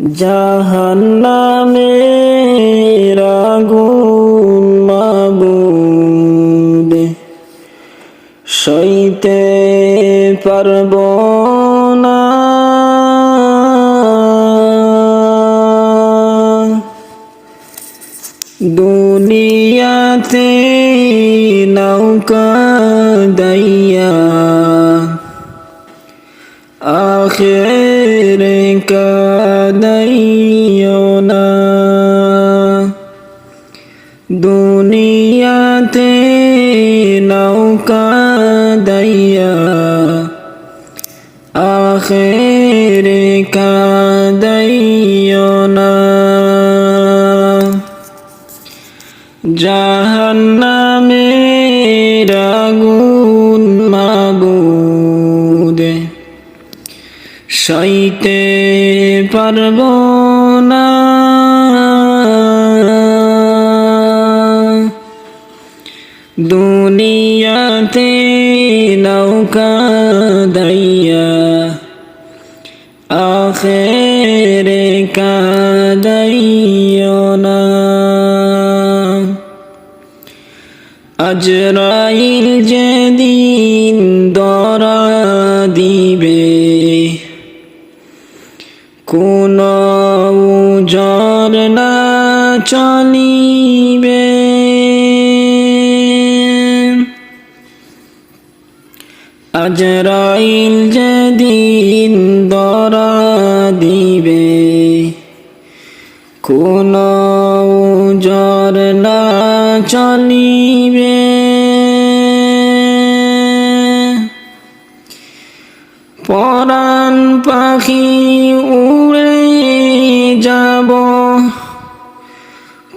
জাহান্নামে রাগুন মাবুদ সইতে পারব না। দুনিয়াতে নৌকা দাইয়া আখের কাদাইও না। দুনিয়াতে নৌকা দাইয়া আখের কাদাইও না। জাহান্নামে সইতে পারব না। দুনিয়াতে নৌকা দাইয়া আখেরে কাদাইও না। আজরাইল কোন না চলিবে। আজরাইল যেদিন দরা দিবে। কোন না চলিবে। পরাণ পাখি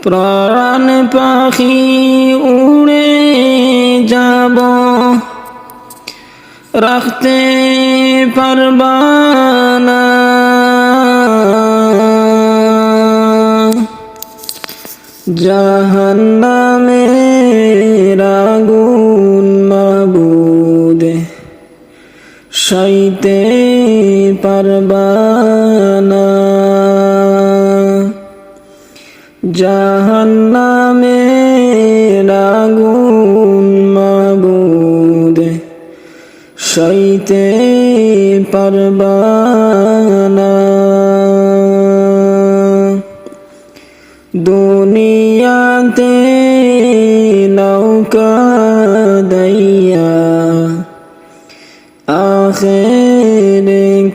প্রাণ পাখি উড়ে যাব। রাখতে পারবা না। জাহান্নামে রাগুন মাবুদ সইতে পারবা জাহান্নামে রাগুন মাবুদ সইতে পারবা না। দুনিয়াতে নৌকা দাইয়া আখের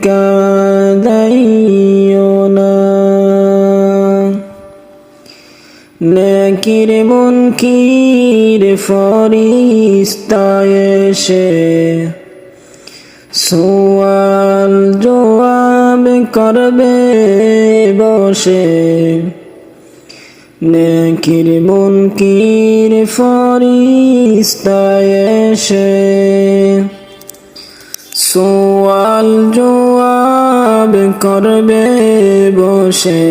কাদাইও নেকির মুনকির ফরিস্তায় এসে সোয়াল জবাব করবে বসে। নেকির মুনকির ফরিস্তায় এসে সোয়াল জবাব করবে বসে।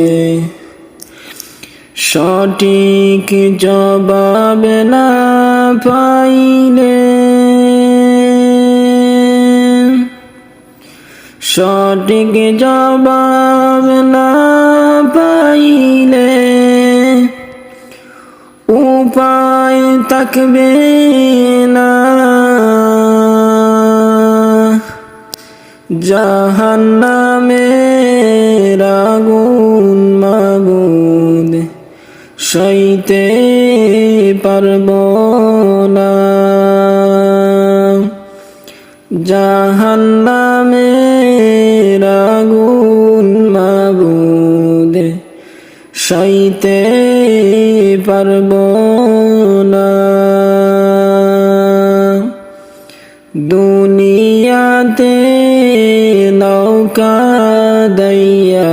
সঠিক জবাব না পাইলে সঠিক জবাব না পাইলে উপায় থাকবে না। জাহান্নামে রাগুন মাগুদ সইতে পারব না। জাহান্নামে রাগুন মাগুদ সইতে পারব না। দুনিয়াতে নৌকা দইয়া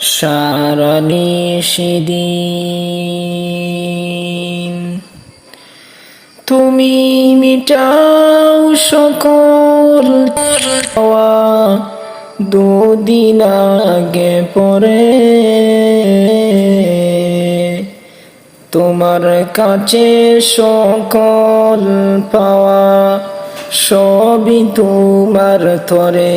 সারা নিষিদিন তুমি মিটাও সকল দুদিন আগে পরে। তোমার কাছে সকল পাওয়া সবই তোমার তরে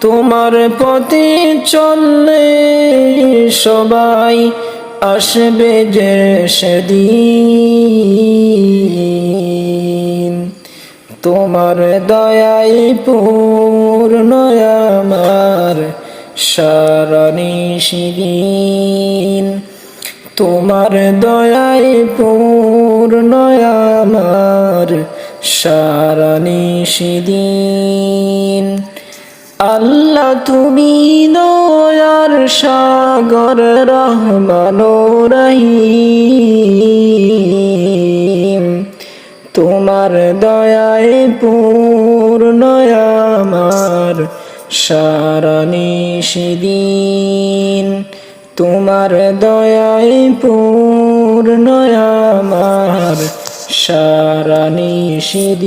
তোমার পথে চললে সবাই আসবে যে সেদিন। তোমার দয়াই পূর্ণ আমার সারা তোমার দয়াই পূর্ণ আমার সারা নিশিদিন আল্লাহ তুমি দয়ার সাগর, রহমান রহিম। তোমার দয়ায় পূর্ণ আমার সারা নিষিদিন তোমার দয়ায় পূর্ণ আমার সারা নিষিদিন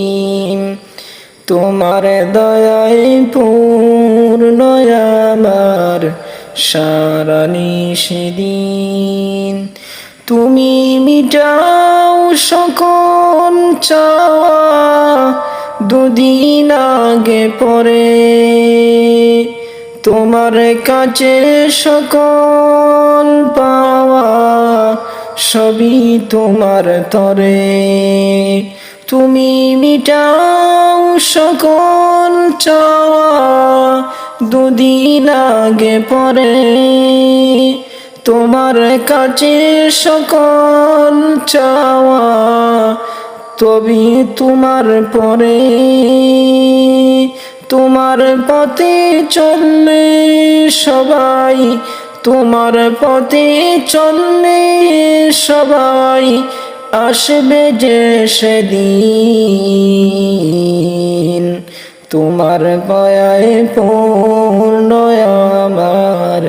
তোমার দয়ায় পূর্ণ আমার সারা নিষিদিন তুমি মিটাও সকল চাওয়া দুদিন আগে পরে। তোমার কাছে সকল পাওয়া সবই তোমার তরে। তুমি মিটাও সকল চাওয়া, দুদিন আগে পরে। তোমার কাছে সকল চাওয়া, তবে তোমার পরে। তোমার পথে চললে সবাই, তোমার পথে চললে সবাই আসবে যে সেদিন। তোমার পয়ায় পূর্ণ আমার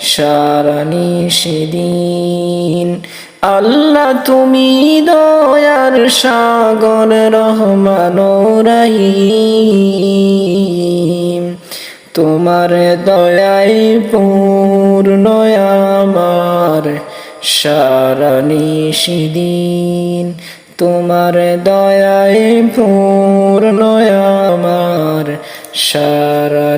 সারা নিষেদিন আল্লাহ, তুমি দয়ার সাগর, রহমান রহিম। তোমার দয়ায় পূর্ণ সারা তোমার দয়ায় পূর্ণ আমার। সারা